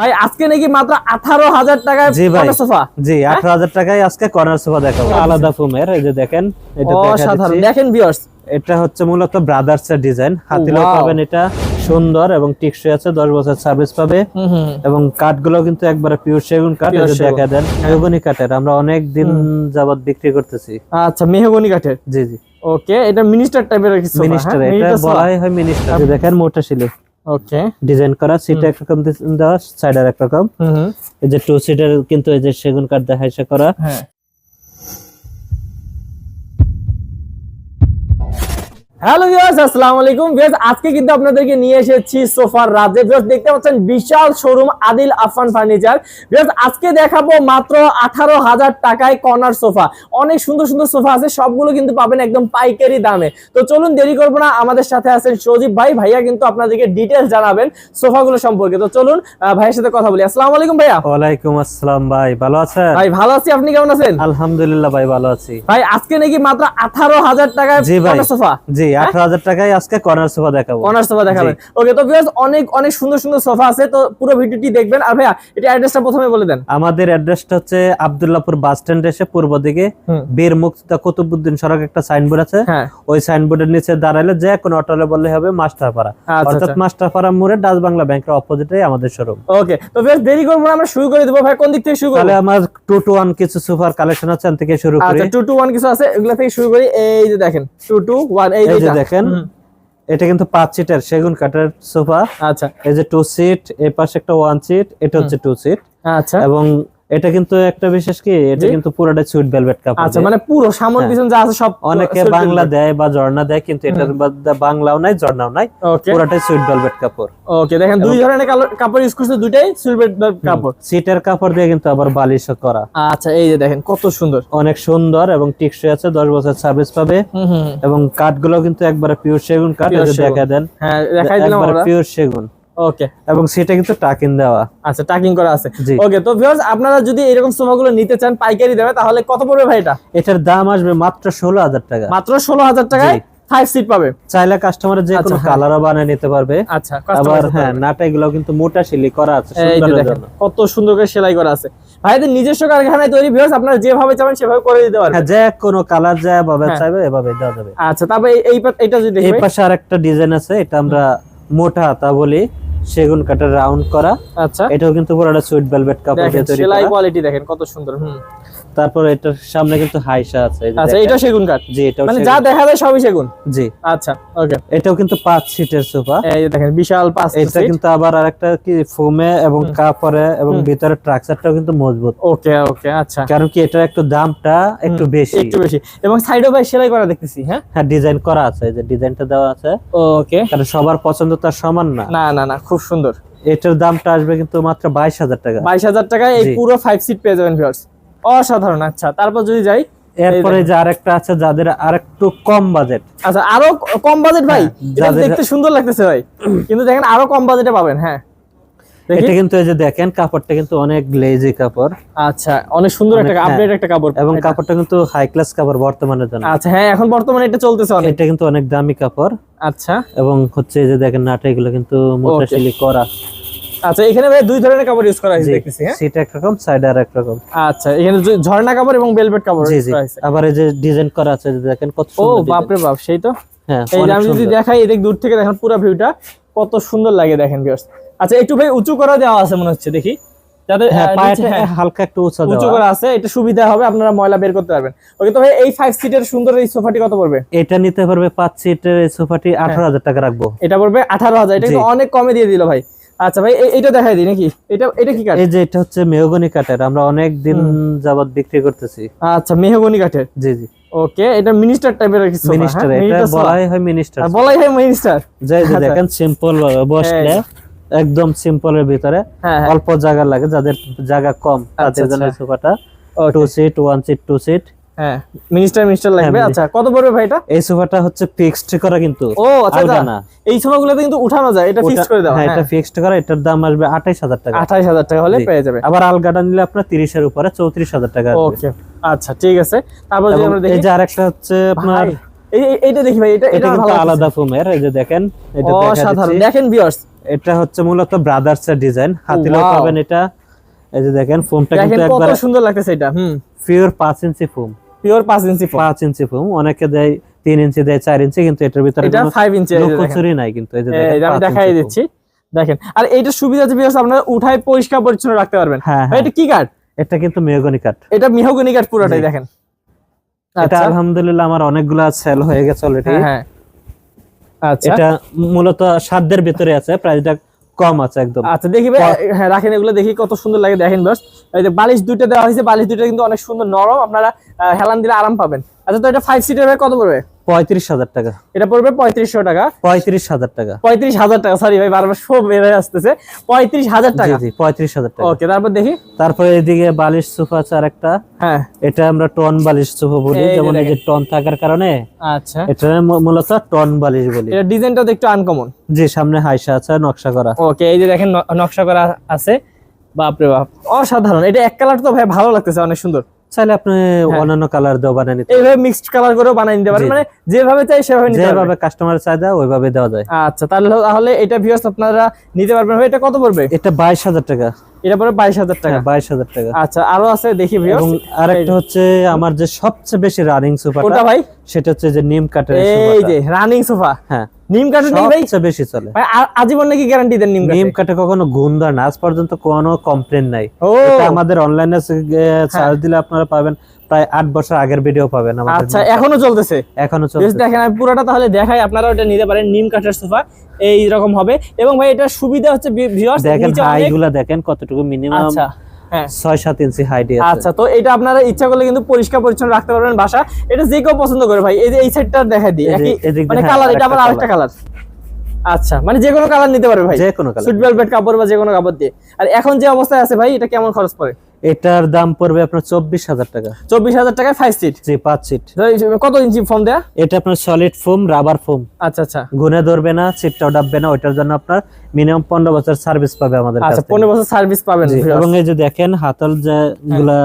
ভাই আজকে নাকি মাত্র আঠারো হাজার টাকায় জি ভাই। সোফা জি আঠারো হাজার টাকায় আজকে কর্নার সোফা দেখাবো। আলাদা ফোমের এই যে দেখেন এটা অসাধারণ। দেখেন ভিউয়ার্স এটা হচ্ছে মূলত ব্রাদার্স এর ডিজাইন হাতিলেও পাবেন এটা সুন্দর এবং টিকসই আছে দশ বছর সার্ভিস পাবে। এবং কাঠগুলো কিন্তু একবারে পিওর সেগুন কাঠ। দেখা দেন মেহগনি কাঠের। আমরা অনেক দিন যাবত বিক্রি করতেছি। আচ্ছা মেহগনি কাঠের? জি জি। ওকে এটা মিনিস্টার টাইপের কিছু হ্যাঁ? মিনিস্টার এটা বলাই হয় মিনিস্টার দেখেন মোটা শিলে। ওকে ডিজাইন করা সিট একরকম দি- দেওয়া সাইডার একরকম এই যে টু সিটার কিন্তু এই যে সেগুন কাঠ দেখাইছে করা। হ্যালো ভিউয়ার্স আসসালামু আলাইকুম। ভিউয়ার্স আজকে কিন্তু আপনাদেরকে নিয়ে এসেছি সোফার রাজে ভিউয়ার্স দেখতে পাচ্ছেন বিশাল showroom Adil Afan furniture. Viewers আজকে দেখাবো মাত্র আঠারো হাজার টাকায় কর্নার সোফা। অনেক সুন্দর সুন্দর সোফা আছে সবগুলো কিন্তু পাবেন একদম পাইকারি দামে। তো চলুন দেরি করব না আমাদের সাথে আছেন সজীব ভাই। ভাইয়া কিন্তু আপনাদেরকে ডিটেলস জানাবেন সোফাগুলো সম্পর্কে। তো চলুন ভাইয়ের সাথে কথা বলি। আসসালামু আলাইকুম ভাইয়া। ওয়ালাইকুম আসসালাম ভাই ভালো আছেন? ভাই ভালো আছি। আপনি কেমন আছেন? আলহামদুলিল্লাহ ভাই ভালো আছি। ভাই আজকে নাকি মাত্র আঠারো হাজার টাকায় কর্নার সোফা? জি। আঠারো হাজার টাকায় আজকে কর্নার সোফা দেখাবো। অনার সোফা দেখাবেন। ওকে তো ভিউয়ার্স অনেক অনেক সুন্দর সুন্দর সোফা আছে তো পুরো ভিডিওটি দেখবেন। আর ভাইয়া এটা অ্যাড্রেসটা প্রথমে বলে দেন। আমাদের অ্যাড্রেসটা হচ্ছে আবদুল্লাহপুর বাস স্ট্যান্ড এসে পূর্ব দিকে। বীর মুক্তিদা কুতুবুদ্দিন সড়ক একটা সাইনবোর্ড আছে। হ্যাঁ। ওই সাইনবোর্ডের নিচে দাঁড়াইলে যে কোনো অটোলে বললে হবে মাস্টারপাড়া। আচ্ছা, অর্থাৎ আচ্ছা। মাস্টারপাড়া মোড়ে ডাচ বাংলা ব্যাংকের অপোজিটে আমাদের শোরুম ওকে তো ভিউয়ার্স দেরি করব না আমরা শুরু করে দেবো। ভাই কোন দিক থেকে শুরু তাহলে করব? আমার টু টু ওয়ান কিছু সুপার কালেকশন আছে এখান থেকে শুরু করি। আচ্ছা টু টু ওয়ান কিছু আছে এগুলো থেকে শুরু করি। এই যে দেখেন টু টু ওয়ান এই এই যে দেখেন এটা কিন্তু পাঁচ সিটের সেগুন কাঠের সোফা। আচ্ছা। এই যে টু সিট এই পাশে একটা ওয়ান সিট এটা হচ্ছে টু সিট আচ্ছা। এবং এটা কিন্তু একটা বিশেষ কি এটা কিন্তু পুরোটা সুইট ভেলভেট কাপড় আচ্ছা মানে পুরো সামন হ্যাঁ। পিছন যা আছে সব অনেকে বাংলা দেয় বা ঝর্ণা দেয় কিন্তু এটার মধ্যে বাংলাও নাই ঝর্ণাও নাই। ওকে পুরোটাই সুইট ভেলভেট কাপড়। ওকে দেখেন দুই ধরনের কাপড় ইউজ করছে দুইটাই সিলভার কাপড়। সিটের কাপড় দিয়ে কিন্তু আবার বালিশ করা। আচ্ছা এই যে দেখেন কত সুন্দর। অনেক সুন্দর এবং টিকসই আছে দশ বছর সার্ভিস পাবে। এবং কাঠগুলো কিন্তু একবারে পিওর সেগুন কাঠ দেখা দেন। হ্যাঁ দেখাই দিলাম একবারে আমরা। পিওর সেগুন। ওকে এবং সিটে কিন্তু টাকিন দেওয়া। আচ্ছা টাকিং করা আছে। ওকে তো ভিউয়ার্স আপনারা যদি এরকম সোফাগুলো নিতে চান পাইকারি দেবে তাহলে কত পড়বে ভাই এটা? এটার দাম আসবে মাত্র ষোলো হাজার টাকা। মাত্র ষোলো হাজার টাকায় ফাইভ সিট পাবে। চাইলে কাস্টমারের যে কোনো আচ্ছা, হ্যাঁ। কালারও বানিয়ে নিতে পারবে। আচ্ছা আবার হ্যাঁ নাটা এগুলো কিন্তু মোটা করা আছে কত সুন্দর করে সেলাই করা আছে। ভাইদের নিজস্ব কারখানায় তৈরি ভিউয়ার্স আপনারা যেভাবে চাবেন সেভাবে করে দিতে পারবেন। হ্যাঁ যে কোনো কালার যা ভাবে। চাইবে এভাবে দেওয়া যাবে। আচ্ছা তারপরে এই- এই এইটা যদি দেখি এই ভাই। পাশে আরেকটা ডিজাইন আছে এটা আমরা মোটা হাতা বলি। সেগুন কাঠের রাউন্ড করা। আচ্ছা। এটাও কিন্তু পুরোটা সুইট ভেলভেট কাপড় দিয়ে তৈরি সেলাই কোয়ালিটি দেখেন কত সুন্দর হুম। তারপর এটার সামনে কিন্তু হাইসা আছে আচ্ছা এটা সেগুন কাঠ? জি এটাও মানে যা দেখা যায় সবই সেগুন? জি। আচ্ছা ওকে এটাও কিন্তু পাঁচ সিটের সোফা এই দেখেন বিশাল পাঁচ এটা কিন্তু আবার আরেকটা কি ফোমে এবং কাপড়ে এবং ভিতরে ট্রাকচারটাও কিন্তু মজবুত। ওকে ওকে আচ্ছা। কারণ কি এটার একটু দামটা একটু বেশি। একটু বেশি। এবং সাইডও ভাই সেলাই করা দেখতেছি হ্যাঁ? হ্যাঁ ডিজাইন করা আছে এই যে ডিজাইনটা দেওয়া আছে। ওকে কারণ সবার পছন্দ তো আর সমান না। না না না খুব সুন্দর। এটার দামটা আসবে কিন্তু মাত্র বাইশ হাজার টাকা। বাইশ হাজার টাকায় এই পুরো ফাইভ সিট পেয়ে যাবেন ভিউয়ার্স অসাধারণ আচ্ছা। তারপর যদি যাই এরপরে যে আরেকটা আছে যাদের আরেকটু কম বাজেট আচ্ছা আরও কম বাজেট ভাই। হ্যাঁ, দেখতে সুন্দর লাগতেছে ভাই। কিন্তু দেখেন আরও কম বাজেটে পাবেন হ্যাঁ। এটা কিন্তু এই যে দেখেন কাপড়টা কিন্তু অনেক গ্লেজি কাপড়। আচ্ছা অনেক সুন্দর একটা অনেক, হ্যাঁ। আপডেট একটা কাপড়। এবং কাপড়টা কিন্তু হাই ক্লাস কাপড় বর্তমানের জন্য। আচ্ছা হ্যাঁ এখন বর্তমানে এটা চলতেছে অনেক। এটা কিন্তু অনেক দামি কাপড়। আচ্ছা। এবং হচ্ছে এই যে দেখেন নাটা এগুলো কিন্তু মোটা শিলি করা। আচ্ছা এখানে ভাই দুই ধরনের কাপড় ইউজ করা হয়েছে দেখতেছি হ্যাঁ? সেটা একরকম সাইড আর একরকম আচ্ছা এখানে ঝর্ণা কাপড় এবং বেলভেট কাপড় জি use জি। করা হয়েছে। আবার এই যে ডিজাইন করা আছে দেখেন কত ও সুন্দর design। বাপরে বাপ সেই তো। হ্যাঁ এই আমি যদি দেখাই এদিক দূর থেকে দেখেন পুরো ভিউটা কত সুন্দর লাগে দেখেন ভিউয়ার্স আচ্ছা একটু ভাই উঁচু করা দেওয়া আছে মনে হচ্ছে দেখি। যাতে হ্যাঁ হ্যাঁ, হালকা একটু উঁচা উঁচু দেওয়া। করা আছে এটা সুবিধা হবে আপনারা ময়লা বের করতে পারবেন। ওকে তো ভাই এই ফাইভ সিটের সুন্দর এই সোফাটি কত পড়বে? এটা নিতে পারবে পাঁচ সিটের এই সোফাটি হ্যাঁ। আঠারো হাজার টাকা রাখব। এটা পড়বে আঠারো হাজার এটা কিন্তু অনেক কমে দিয়ে দিল ভাই। আচ্ছা ভাই এটা দেখাই দিই নাকি? এটা এটা কি কাঠ? এই যে এটা হচ্ছে মেহগনি কাঠের আমরা অনেক দিন যাবত বিক্রি করতেছি। আচ্ছা মেহগনি কাঠের। জি জি। ওকে এটা মিনিস্টার টাইপের কিছু মিনিস্টার এটা বলাই হয় মিনিস্টার বলাই হয় মিনিস্টার যাই যে আচ্ছা। দেখেন সিম্পল ভাবে বসলে হ্যাঁ। একদম সিম্পলের ভিতরে হ্যাঁ হ্যাঁ। অল্প জায়গা লাগে যাদের জায়গা কম তাদের জন্য আচ্ছা। সোফাটা two seat one seat two seat হ্যাঁ মিনিস্টার মিনিস্টার লাগবে। হ্যাঁ, আচ্ছা কত পড়বে ভাই এটা? এই সোফাটা হচ্ছে ফিক্সড করা কিন্তু ও আচ্ছা আচ্ছা। না। এই কিন্তু উঠানো যায় এটা ফিক্স ওটা- করে দাও হ্যাঁ হ্যাঁ। এটা ফিক্সড করা এটার দাম আসবে আঠাইশ হাজার টাকা। আঠাইশ হাজার টাকা হলে পেয়ে যাবে। আবার আলগাটা নিলে আপনার উপরে চৌত্রিশ হাজার টাকা ওকে আচ্ছা ঠিক আছে। তারপর যদি এই যে আরেকটা হচ্ছে আপনার এই এইটা দেখি ভাই এটা এটা কিন্তু আলাদা ফোমের এই যে দেখেন এটা অসাধারণ। দেখেন ভিউয়ার্স এটা হচ্ছে মূলত ব্রাদার্স এর ডিজাইন হাতিলেও. পাবেন এটা। এই যে দেখেন ফোমটা দেখেন কিন্তু কত সুন্দর লাগতেছে এটা হুম। পিওর পাঁচ inch foam pure 5 inch foam পাঁচ ইঞ্চি ফোম অনেকে দেয় তিন ইঞ্চি দেয় চার ইঞ্চি কিন্তু এটার ভিতরে এটা 5 ইঞ্চি লুকোচুরি নাই কিন্তু এই যে দেখেন, আমি দেখাই দিচ্ছি। দেখেন আর এইটা সুবিধা ভিউয়ার্স আপনারা উঠাই পরিষ্কার পরিচ্ছন্ন রাখতে পারবেন। হ্যাঁ হ্যাঁ। এটা কি কাঠ? এটা কিন্তু মেহগনি কাঠ। এটা মিহগনি কাঠ পুরোটাই দেখেন। এটা আচ্ছা। আলহামদুলিল্লাহ আমার অনেকগুলা সেল হয়ে গেছে অলরেডি হ্যাঁ হ্যাঁ। আচ্ছা। এটা মূলত সাধ্যের ভিতরে আছে প্রাইসটা কম আছে একদম। আচ্ছা দেখি ভাই হ্যাঁ রাখেন এগুলো দেখি কত সুন্দর লাগে দেখেন বাস এই যে বালিশ দুইটা দেওয়া হয়েছে বালিশ দুইটা কিন্তু অনেক সুন্দর নরম আপনারা হেলান দিলে আরাম পাবেন। আচ্ছা তো এটা ফাইভ সিটের কত পড়বে? পঁয়ত্রিশ হাজার টাকা। এটা পড়বে পঁয়ত্রিশশো টাকা। পঁয়ত্রিশ হাজার টাকা। পঁয়ত্রিশ হাজার টাকা সরি ভাই বারবার সব বেড়ে আসতেছে। পঁয়ত্রিশ হাজার টাকা। জি পঁয়ত্রিশ হাজার টাকা। ওকে তারপর দেখি। তারপরে এদিকে বালিশ সোফা আছে আরেকটা। হ্যাঁ। এটা আমরা টন বালিশ সোফা বলি যেমন এই যে টন থাকার কারণে। আচ্ছা। এটা মূলত টন বালিশ বলি। এটা ডিজাইনটা একটু আনকমন জি সামনে হাইসা আছে নকশা করা। ওকে এই যে দেখেন নকশা করা আছে। বাপরে বাপ। অসাধারণ। এটা এক কালার তো ভাই ভালো লাগতেছে অনেক সুন্দর। চাইলে আপনি হ্যাঁ। অন্যান্য কালার দেওয়া বানিয়ে নিতে এইভাবে মিক্সড কালার করেও বানিয়ে নিতে পারেন। মানে যেভাবে চাই সেভাবে নিতে পারবেন। যেভাবে কাস্টমার চাহিদা ওইভাবে দেওয়া যায়। আচ্ছা তাহলে তাহলে এটা ভিউয়ার্স আপনারা নিতে পারবেন। ভাই এটা কত পড়বে? এটা বাইশ হাজার টাকা। এটা পরে বাইশ হাজার টাকা। হ্যাঁ বাইশ হাজার টাকা। আচ্ছা আরও আছে দেখি এবং আরেকটা হচ্ছে আমার যে সবচেয়ে বেশি রানিং সোফা ওটা ভাই? সেটা হচ্ছে যে নিম কাঠের এই যে রানিং সোফা হ্যাঁ। নিম নেই ভাই? সবচেয়ে বেশি চলে। ভাই, আজীবন নাকি গ্যারান্টি দেন নিম নিম কাঠে কাঠে কখনো না। আজ পর্যন্ত কোনো কমপ্লেন নাই। এটা আমাদের অনলাইনে চার্জ দিলে আপনারা পাবেন। প্রায় আট বছর আগের ভিডিও পাবেন আমাদের আচ্ছা এখনও চলতেছে? এখনও দেখেন আমি পুরোটা তাহলে দেখাই আপনারা ওটা নিতে পারেন নিম কাঠের সোফা এই রকম হবে। এবং ভাই এটা সুবিধা হচ্ছে ভিউয়ার্স দেখেন দেখেন কতটুকু মিনিমাম আচ্ছা হ্যাঁ। ছয় সাত ইঞ্চি হাইট আচ্ছা তো এটা আপনারা ইচ্ছা করলে কিন্তু পরিষ্কার পরিচ্ছন্ন রাখতে পারবেন বাসা। এটা যে কেউ পছন্দ করে ভাই এই যে এই সাইডটা দেখা দিই। মানে হ্যাঁ, কালার এটা আবার আরেকটা আরেকটা কালার আচ্ছা মানে যে কোনো কালার নিতে পারবে ভাই। যে কোনো কালার সুট ভেলভেট কাপড় বা যে কোনো কাপড় দিয়ে। আর এখন যে অবস্থায় আছে ভাই এটা কেমন খরচ পড়ে? এটার দাম পড়বে আপনার চব্বিশ হাজার টাকা। চব্বিশ হাজার টাকায় ফাইভ সিট জি পাঁচ সিট কত ইঞ্চি ফোন দেয়া? এটা আপনার সলিড ফোম রাবার ফোম আচ্ছা আচ্ছা। গুনে ধরবে না সিটটাও ডাববে না ওইটার জন্য আপনার মিনিমাম পনেরো বছর সার্ভিস পাবে আমাদের আচ্ছা পনেরো বছর সার্ভিস পাবেন এবং এই যে দেখেন হাতল যে গুলা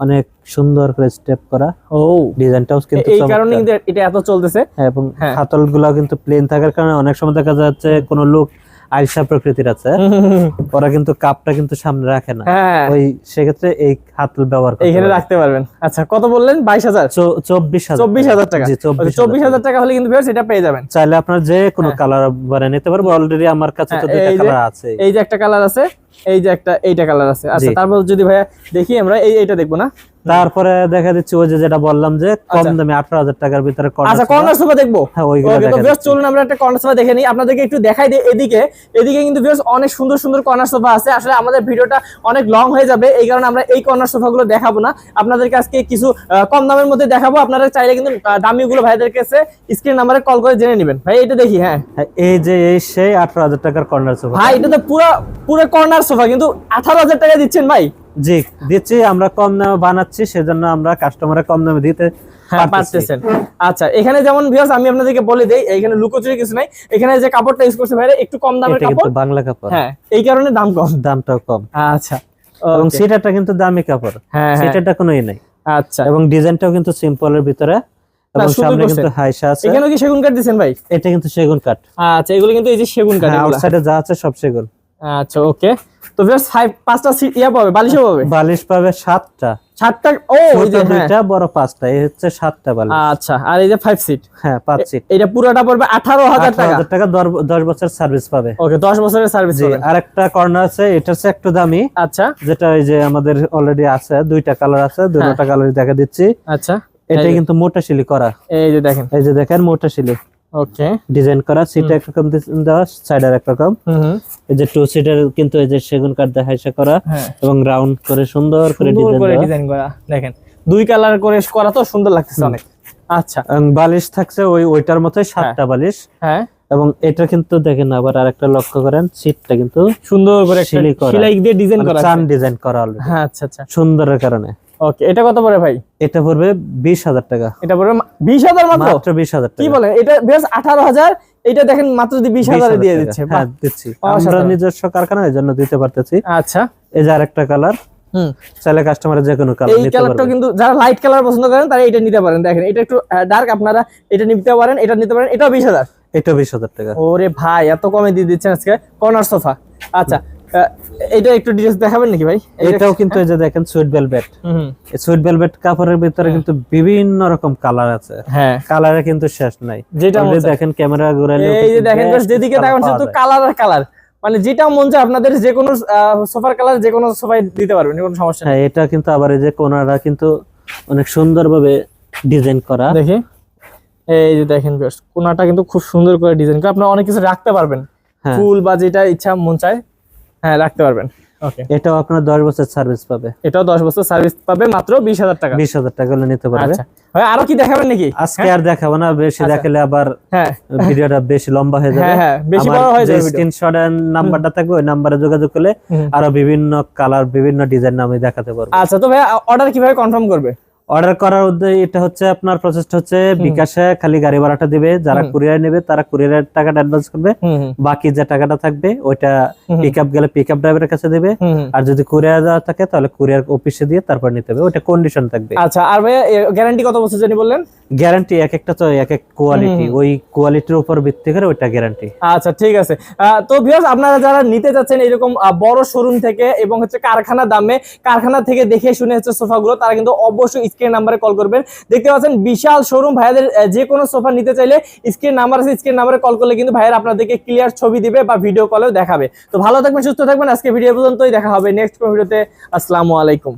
অনেক সুন্দর করে স্টেপ করা। ও। ডিজাইনটাও কিন্তু এই কারণে এটা এত চলতেছে। হ্যাঁ, এবং হ্যাঁ। হাতলগুলা কিন্তু প্লেন থাকার কারণে অনেক সময় দেখা যাচ্ছে কোনো লোক আইসা প্রকৃতির আছে। ওরা কিন্তু কাপটা কিন্তু সামনে রাখে না। হ্যাঁ। ওই সেক্ষেত্রে এই হাতল ব্যবহার করতে এইখানে পারে। রাখতে পারবেন। আচ্ছা কত বললেন? বাইশ হাজার? চব্বিশ হাজার। চব্বিশ হাজার টাকা। চব্বিশ চব্বিশ হাজার টাকা হলে কিন্তু এটা পেয়ে যাবেন। চাইলে আপনার যে কোনো হ্যাঁ। কালার বানিয়ে নিতে পারব। অলরেডি আমার কাছে তো হ্যাঁ, দুইটা কালার আছে। এই যে একটা কালার আছে এই যে একটা এইটা কালার আছে। আচ্ছা তারপর যদি ভাইয়া দেখি আমরা এই এইটা দেখব না? তারপরে দেখা দিচ্ছে ওই যে যেটা বললাম যে কম আচ্ছা। দামে আঠারো হাজার টাকার ভিতরে আচ্ছা কর্নার সোফা দেখব। হ্যাঁ যাচ্ছে। চলুন আমরা একটা কর্নার সোফা দেখে নিই। আপনাদেরকে একটু দেখাই দিই এদিকে। এদিকে কিন্তু ভিউয়ার্স অনেক সুন্দর সুন্দর কর্নার সোফা আছে। আসলে আমাদের ভিডিওটা অনেক লং হয়ে যাবে। এই কারণে আমরা এই কর্নার সোফা গুলো দেখাবো না। আপনাদেরকে আজকে কিছু কম দামের মধ্যে দেখাবো। আপনারা চাইলে কিন্তু দামিগুলো ভাইদের কাছে স্ক্রিন নাম্বারে কল করে জেনে নেবেন। ভাই এটা দেখি হ্যাঁ। হ্যাঁ, এই যে এই সেই আঠারো হাজার টাকার কর্নার সোফা ভাই এটা তো পুরো পুরো কর্নার সোফা কিন্তু আঠারো হাজার টাকা দিচ্ছেন ভাই। জি দিচ্ছি আমরা কম দামে বানাচ্ছি সেজন্য আমরা কাস্টমারে কম দামে দিতে হ্যাঁ পারতেছেন। আচ্ছা এখানে যেমন ভিউয়ার্স আমি আপনাদেরকে বলে দেই এখানে লুকোচুরি কিছু নাই। এখানে যে কাপড়টা ইউজ করছে ভাইরা একটু কম দামের কাপড়। বাংলা কাপড়। হ্যাঁ এই কারণে দাম কম। দামটাও কম। আচ্ছা এবং কিন্তু দামি কাপড়। হ্যাঁ হ্যাঁ। সিটারটা কোনো নাই। আচ্ছা। এবং ডিজাইনটাও কিন্তু সিম্পলের ভিতরে। এবং সুন্দর সামনে কিন্তু হাইসা আছে এখানেও কি সেগুন কাঠ ভাই? এটা কিন্তু সেগুন কাঠ। আচ্ছা এগুলো কিন্তু এই যে সেগুন কাঠ। আউটসাইডে যা আছে সব সেগুন। আচ্ছা ওকে তো ভিউয়ার্স ফাইভ পাঁচটা সিট ইয়া পাবে বালিশও পাবে? বালিশ পাবে সাতটা। সাতটা ও যে হ্যাঁ। দুইটা বড় পাঁচটা এই হচ্ছে সাতটা বালিশ। আচ্ছা আর এই যে ফাইভ সিট হ্যাঁ পাঁচ সিট এটা পুরোটা পড়বে আঠারো হাজার টাকা। টাকা দশ বছর সার্ভিস পাবে। ওকে দশ বছরের সার্ভিস জি আরেকটা কর্নার আছে এটা হচ্ছে একটু দামি। আচ্ছা। যেটা ওই যে আমাদের অলরেডি আছে দুইটা কালার আছে হ্যাঁ। দুইটা কালার দেখা দিচ্ছি। আচ্ছা। এটা কিন্তু মোটা শিলি করা। এই যে দেখেন। এই যে দেখেন মোটা শিলি ওকে ডিজাইন করা সিটে একরকম dis- দেওয়া একরকম এই যে টু সিটের কিন্তু এই যে সেগুন কাঠ করা হ্যাঁ। এবং রাউন্ড করে সুন্দর করে ডিজাইন করে দেখেন দুই কালার করে করা তো সুন্দর লাগতেছে অনেক। আচ্ছা। বালিশ থাকছে ওই ওইটার মতোই সাতটা বালিশ। হ্যাঁ। এবং এটা কিন্তু দেখেন আবার আরেকটা লক্ষ্য করেন সিটটা কিন্তু সুন্দর করে। সেলাই দিয়ে ডিজাইন মানে করা চান ডিজাইন করা অলরেডি হ্যাঁ আচ্ছা আচ্ছা। সুন্দরের কারণে। ওকে এটা কত পড়ে ভাই? এটা পড়বে বিশ হাজার টাকা। এটা পড়বে বিশ হাজার মাত্র? মাত্র বিশ হাজার কি টাকা। বলেন? এটা বেশ আঠারো হাজার এটা দেখেন মাত্র বিশ 20,000 হাজারে দিয়ে দিচ্ছে। হ্যাঁ দিচ্ছি। আমরা নিজস্ব কারখানা জন্য দিতে পারতেছি। আচ্ছা। এই যে আরেকটা কালার। হুম। চাইলে কাস্টমারের যে কোনো কালার এই কালারটা কিন্তু যারা লাইট কালার পছন্দ করেন তারা এটা নিতে পারেন। দেখেন এটা একটু ডার্ক আপনারা এটা নিতে পারেন এটা নিতে পারেন এটাও বিশ হাজার। এটা বিশ হাজার টাকা। ওরে ভাই এত কমে দিয়ে দিচ্ছেন আজকে। কর্নার সোফা আচ্ছা এটা একটু ডিটেলস দেখাবেন নাকি ভাই? এটাও কিন্তু এই যে দেখেন সুইট ভেলভেট। এই সুইট ভেলভেট কাপড়ের ভিতরে কিন্তু বিভিন্ন রকম কালার আছে। হ্যাঁ। কালারে কিন্তু শেষ নাই। যেটা দেখেন ক্যামেরা ঘুরাইলে এই যে দেখেন যেদিকে তাকান শুধু কালার আর কালার মানে যেটা মন চায় আপনাদের যে কোনো সোফার কালার যে কোনো সোফায় দিতে পারবেন কোনো সমস্যা নেই। হ্যাঁ এটা কিন্তু আবার এই যে কোনারা কিন্তু অনেক সুন্দরভাবে ডিজাইন করা। দেখি। এই যে দেখেন বেশ কোনাটা কিন্তু খুব সুন্দর করে ডিজাইন করে আপনারা অনেক কিছু রাখতে পারবেন। হ্যাঁ। ফুল বা যেটা ইচ্ছা মন চায় হ্যাঁ রাখতে পারবেন। ওকে এটাও আপনার দশ বছর সার্ভিস পাবে। এটাও দশ বছর সার্ভিস পাবে মাত্র বিশ হাজার টাকা। বিশ হাজার টাকা হলে নিতে পারবে। আচ্ছা। ভাই আরও কি দেখাবেন নাকি? আজকে আর দেখাবো না বেশি আচ্ছা। দেখালে আবার হ্যাঁ। ভিডিওটা বেশি লম্বা হয়ে যাবে। হ্যাঁ হ্যাঁ বেশি বড় হয়ে যাবে স্ক্রিনশট এর নাম্বারটা থাকবে ওই নাম্বারে যোগাযোগ করলে আরও বিভিন্ন কালার বিভিন্ন ডিজাইন আমি দেখাতে পারব। আচ্ছা তো ভাই অর্ডার কীভাবে কনফার্ম করবে? অর্ডার করার উদ্দেশ্য এটা হচ্ছে আপনার প্রসেসটা হচ্ছে বিকাশে খালি গাড়ি ভাড়াটা দিবে যারা। কুরিয়ার নেবে তারা কুরিয়ারের টাকাটা অ্যাডভান্স করবে বাকি যে টাকাটা থাকবে ওইটা। পিক আপ গেলে পিক আপ ড্রাইভারের কাছে দেবে। আর যদি কুরিয়ার দেওয়া থাকে তাহলে কুরিয়ার অফিসে দিয়ে তারপর নিতে হবে ওইটা কন্ডিশন থাকবে আচ্ছা আর ভাইয়া গ্যারান্টি কত বছর জানি বললেন গ্যারান্টি এক একটা তো এক এক কোয়ালিটি ওই কোয়ালিটির উপর ভিত্তি করে ওইটা গ্যারান্টি আচ্ছা ঠিক আছে। তো ভিউয়ার্স আপনারা যারা নিতে যাচ্ছেন এরকম বড় শোরুম থেকে এবং হচ্ছে কারখানা দামে কারখানা থেকে দেখে শুনে হচ্ছে সোফাগুলো তারা কিন্তু অবশ্যই স্ক্রিন নাম্বারে কল করবেন। দেখতে পাচ্ছেন বিশাল শোরুম ভাইয়াদের যে কোনো সোফা নিতে চাইলে স্ক্রিন নাম্বার আছে স্ক্রিন নাম্বারে কল করলে কিন্তু ভাইয়ার আপনাদেরকে ক্লিয়ার ছবি দিবে বা ভিডিও কলেও দেখাবে। তো ভালো থাকবেন সুস্থ থাকবেন আজকে ভিডিও পর্যন্তই দেখা হবে নেক্সট ভিডিওতে আসসালামু আলাইকুম।